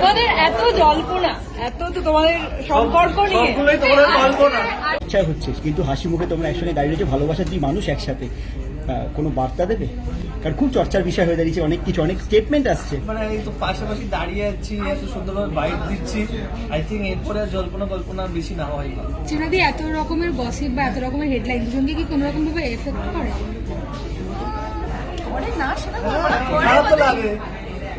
তোমাদের এত জল্পনা এত তো তোমাদের সম্পর্ক নিয়ে। ইচ্ছা হচ্ছে কিন্তু হাসি মুখে তোমরা একসঙ্গে দাঁড়িয়ে রয়েছে ভালোবাসার দুই মানুষ একসাথে। কোনো বার্তা দেবে? কারণ খুব চর্চার বিষয় হয়ে দাঁড়িয়েছে অনেক কিছু অনেক স্টেটমেন্ট আসছে। মানে এই তো পাশাপাশি দাঁড়িয়ে আছি এত সুন্দরভাবে বাইক দিচ্ছি। আই থিঙ্ক এরপরে আর জল্পনা কল্পনা বেশি না হয় চিনাদি এত রকমের গসিপ বা এত রকমের হেডলাইন দুজনকে কি কোনো রকম ভাবে এফেক্ট করে? খারাপ তো লাগে।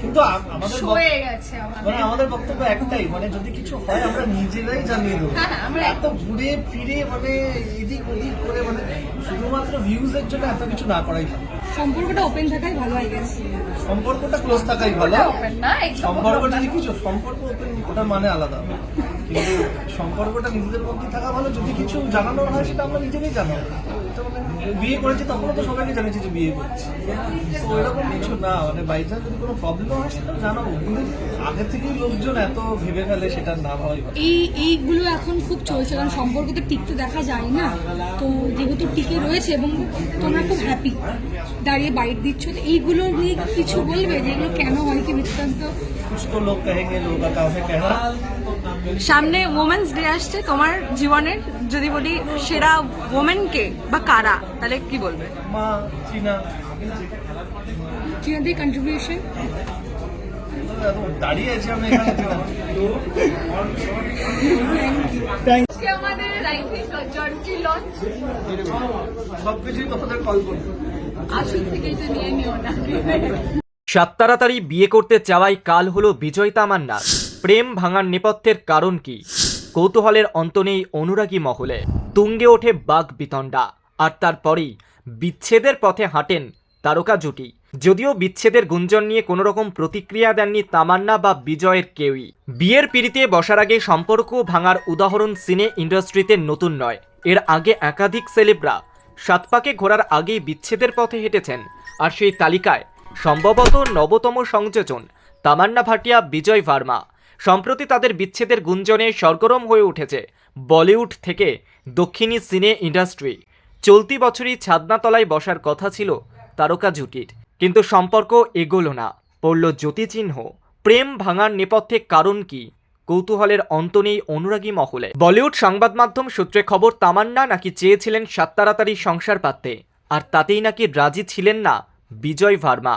কিন্তু আমাদের বক- গেছে মানে আমাদের বক্তব্য একটাই মানে যদি কিছু হয় আমরা নিজেরাই জানিয়ে দেবো। হ্যাঁ, হ্যাঁ, আমরা- এত ঘুরে ফিরে মানে এদিক ওদিক করে মানে শুধুমাত্র ভিউজের জন্য এত কিছু না করাই ভালো। সম্পর্কটা ওপেন থাকাই ভালো আই গেস সম্পর্কটা ক্লোজ থাকাই ভালো না সম্পর্ক কিছু সম্পর্ক open, ওটা মানে আলাদা। কিন্তু সম্পর্কটা নিজেদের মধ্যে থাকা ভালো যদি কিছু জানানো হয় সেটা আমরা নিজেরাই জানাব। মানে বিয়ে করেছি তখনও তো সবাইকে জানিয়েছি যে বিয়ে করছি। তো এরকম কিছু না মানে বাই যদি কোনো প্রবলেম হয় সেটা জানাব। কিন্তু আগে থেকেই লোকজন এত ভেবে ফেলে সেটা না হয় এই এইগুলো এখন খুব চলছে কারণ সম্পর্কে তো টিকতে দেখা যায় না। তো যেহেতু টিকে রয়েছে এবং তোমরা খুব হ্যাপি দাঁড়িয়ে বাইট দিচ্ছ তো এইগুলো নিয়ে কিছু বলবে যে এগুলো কেন হয় কি বৃত্তান্ত? লোক কাহেঙ্গে লোক কাউকে কেনা। সামনে ওমেন্স ডে আসছে তোমার জীবনের যদি বলি সেরা ওমেনকে বা কারা তাহলে কি বলবে? মা চীনা। চিনাদি কন্ট্রিবিউশন দাঁড়িয়ে আছি আমরা এখানে আমাদের লাইফে জার্সি লঞ্চ সবকিছুই তোমাদের কল করব। আসল থেকেই তো নিয়ে নিও না। সাত তাড়াতাড়ি বিয়ে করতে চাওয়াই কাল হলো বিজয় তামান্নার। প্রেম ভাঙার নেপথ্যের কারণ কি? কৌতূহলের অন্ত নেই অনুরাগী মহলে। তুঙ্গে ওঠে বাঘ বিতণ্ডা, আর তারপরেই বিচ্ছেদের পথে হাঁটেন তারকা জুটি। যদিও বিচ্ছেদের গুঞ্জন নিয়ে কোনো রকম প্রতিক্রিয়া দেননি তামান্না বা বিজয়ের কেউই। বিয়ের পিড়িতে বসার আগে সম্পর্ক ভাঙার উদাহরণ সিনে ইন্ডাস্ট্রিতে নতুন নয়। এর আগে একাধিক সেলেবরা সাতপাকে ঘোরার আগেই বিচ্ছেদের পথে হেঁটেছেন, আর সেই তালিকায় সম্ভবত নবতম সংযোজন তামান্না ভাটিয়া, বিজয় ভার্মা। সম্প্রতি তাদের বিচ্ছেদের গুঞ্জনে সরগরম হয়ে উঠেছে বলিউড থেকে দক্ষিণী সিনে ইন্ডাস্ট্রি। চলতি বছরই ছাদনাতলায় বসার কথা ছিল তারকা জুটির। কিন্তু সম্পর্ক এগোলো না, পড়ল জ্যোতিচিহ্ন। প্রেম ভাঙার নেপথ্যে কারণ কি? কৌতূহলের অন্ত নেই অনুরাগী মহলে। বলিউড সংবাদ মাধ্যম সূত্রে খবর, তামান্না নাকি চেয়েছিলেন সাত তাড়াতাড়ি সংসার পাততে, আর তাতেই নাকি রাজি ছিলেন না বিজয় ভার্মা।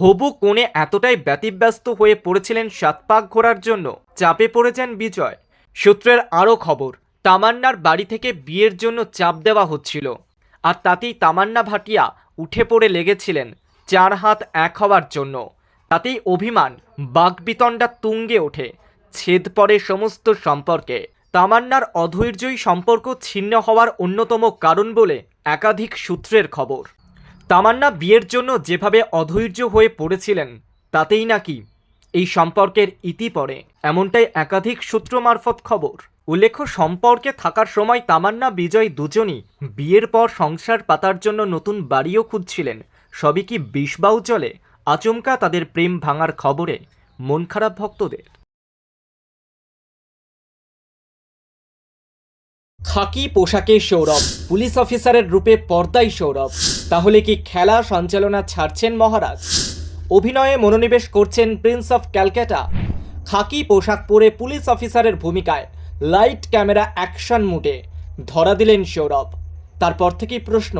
হবু কোণে এতটাই ব্যতিব্যস্ত হয়ে পড়েছিলেন সাত পাক ঘোরার জন্য। চাপে পড়েছেন বিজয়। সূত্রের আরও খবর, তামান্নার বাড়ি থেকে বিয়ের জন্য চাপ দেওয়া হচ্ছিল। আর তাতেই তামান্না ভাটিয়া উঠে পড়ে লেগেছিলেন চার হাত এক হওয়ার জন্য। তাতেই অভিমান বাগবিতণ্ডা তুঙ্গে ওঠে, ছেদ পড়ে সমস্ত সম্পর্কে। তামান্নার অধৈর্যই সম্পর্ক ছিন্ন হওয়ার অন্যতম কারণ বলে একাধিক সূত্রের খবর। তামান্না বিয়ের জন্য যেভাবে অধৈর্য হয়ে পড়েছিলেন, তাতেই নাকি এই সম্পর্কের ইতি পড়ে। এমনটাই একাধিক সূত্র মারফত খবর। উল্লেখ্য, সম্পর্কে থাকার সময় তামান্না বিজয় দুজনই বিয়ের পর সংসার পাতার জন্য নতুন বাড়িও খুঁজছিলেন। সবই কি বিষবাউ চলে? আচমকা তাদের প্রেম ভাঙার খবরে। মন খারাপ ভক্তদের। খাকি পোশাকে সৌরভ, পুলিশ অফিসারের রূপে পর্দাই সৌরভ। তাহলে কি খেলা সঞ্চালনা ছাড়ছেন মহারাজ? অভিনয়ে মনোনিবেশ করছেন প্রিন্স অফ ক্যালকাটা। খাকি পোশাক পরে পুলিশ অফিসারের ভূমিকায়, লাইট ক্যামেরা অ্যাকশন মুডে। ধরা দিলেন সৌরভ। তারপর থেকেই প্রশ্ন,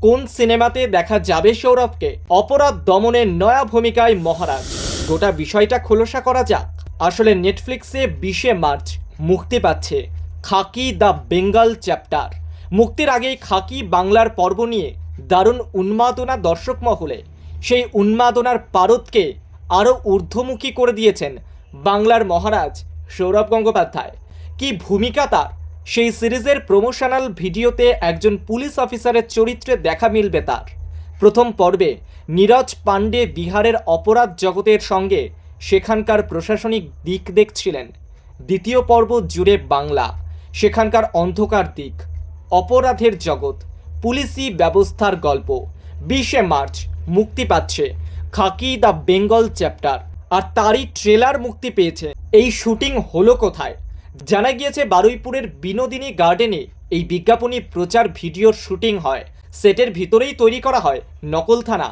কোন সিনেমাতে দেখা যাবে সৌরভকে? অপরাধ দমনের নয়া ভূমিকায় মহারাজ। গোটা বিষয়টা খোলসা করা যাক। আসলে নেটফ্লিক্সে বিশে মার্চ, মুক্তি পাচ্ছে। Khaki the Bengal chapter. মুক্তির আগেই খাকি বাংলার পর্ব নিয়ে দারুণ উন্মাদনা দর্শক মহলে। সেই উন্মাদনার পারদকে আরও ঊর্ধ্বমুখী করে দিয়েছেন বাংলার মহারাজ সৌরভ গঙ্গোপাধ্যায়। কি ভূমিকা তার? সেই সিরিজের প্রমোশনাল ভিডিওতে একজন পুলিশ অফিসারের চরিত্রে দেখা মিলবে তার। প্রথম পর্বে নীরজ পাণ্ডে বিহারের অপরাধ জগতের সঙ্গে সেখানকার প্রশাসনিক দিক দেখছিলেন। দ্বিতীয় পর্ব জুড়ে বাংলা। সেখানকার অন্ধকার দিক, অপরাধের জগৎ, পুলিশি ব্যবস্থার গল্প। বিশে মার্চ মুক্তি পাচ্ছে খাকি দ্য বেঙ্গল চ্যাপ্টার। আর তারই ট্রেলার মুক্তি পেয়েছে। এই শুটিং হলো কোথায়? জানা গিয়েছে বারুইপুরের বিনোদিনী গার্ডেনে এই বিজ্ঞাপনী প্রচার ভিডিওর শুটিং হয়। সেটের ভিতরেই তৈরি করা হয় নকল থানা।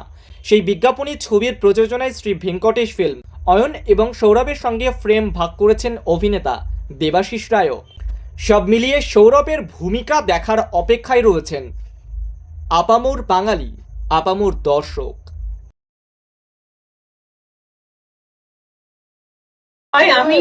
সেই বিজ্ঞাপনী ছবির প্রযোজনায় শ্রী ভেঙ্কটেশ ফিল্ম, অয়ন এবং সৌরভের সঙ্গে ফ্রেম ভাগ করেছেন অভিনেতা দেবাশিস রায়ও। সব মিলিয়ে সৌরভের ভূমিকা দেখার অপেক্ষায় রয়েছেন আপামোর বাঙালি আপামোর দর্শক। আমি